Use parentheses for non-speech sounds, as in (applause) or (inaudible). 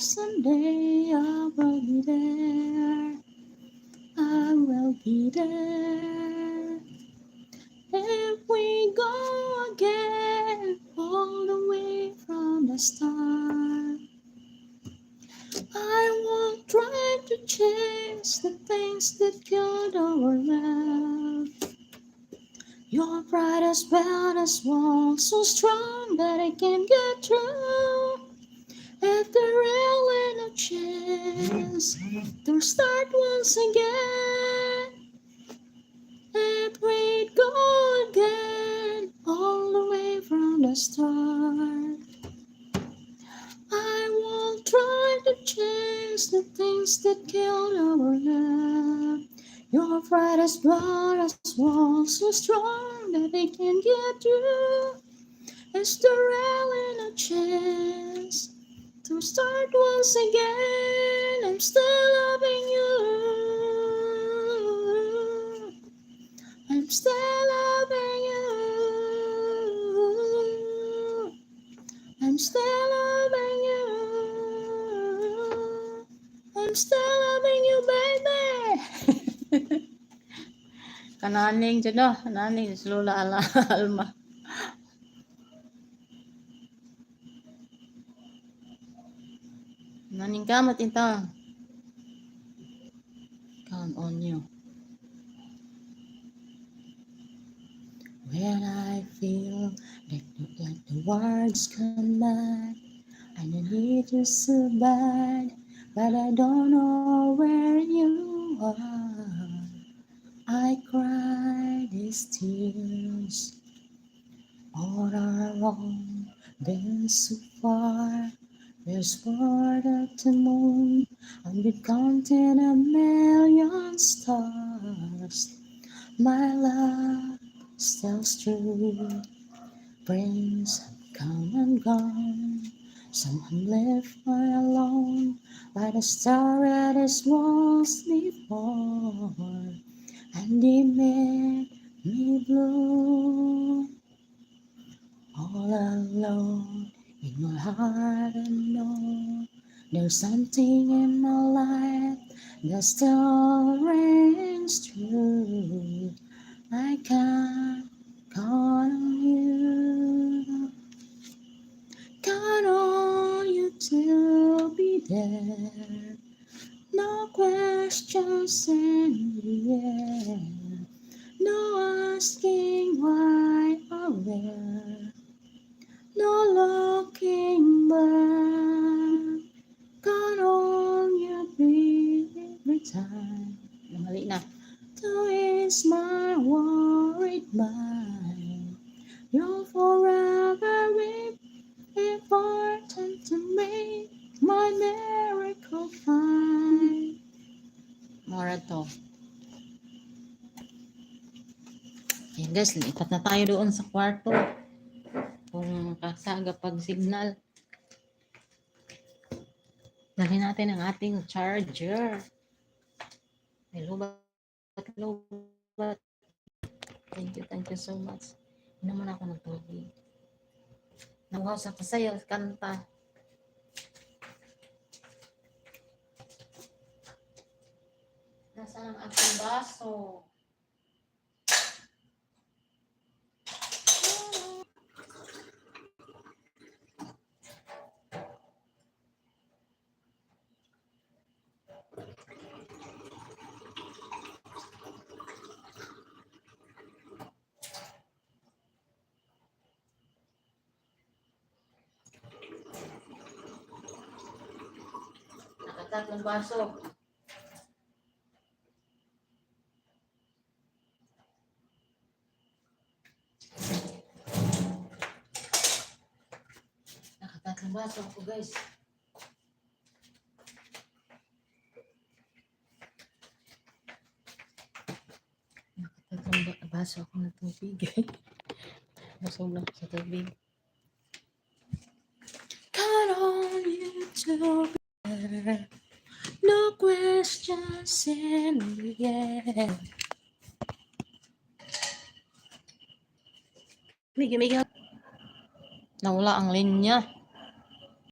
someday I will be there. I will be there. If we go again, all the way from the start. I won't try to change the things that killed our love. Your well as walls so strong that I can't get through. If there really no chance to start once again, if we'd go again all the way from the start. I won't try to change the things that killed our love. Your pride is blood as walls so strong that they can get through. Is there really no chance to start once again? I'm still loving you. I'm still loving you. I'm still loving you. I'm still loving you, baby. (laughs) Kananing dyan oh. no? Kananing si Lola (laughs) Alma. Naning kamat ito. Count on you. When I feel like, like the words come back, and I need you so bad, but I don't know where you are. I cry these tears all alone, been so far. There's word at the moon, and be counting a million stars. My love still true. Have come and gone. Someone left me alone by the star at his walls before, and he made there's something in my life that still rings true. I can't count on you. Count on you to be there. No questions in the air. No asking why or where. No looking worried mind. You're forever important to me. My miracle find. Mora to. Ayan guys, lipat na tayo doon sa kwarto. Kung kasaga pag signal. Dali natin ang ating charger. Hello, bat, hello, bat. Thank you, thank you so much. Inom muna ako ng tubig. Nawaw sa pasayaw, kanta. Nasaan ang aking baso? Nakatatlong baso. Nakatatlong baso ako guys. Nakatatlong ba- baso ako ng tubig. (laughs) Busog lang sa tubig. Count on you to No questions in the air. Miguel, Miguel. Nawala ang linya.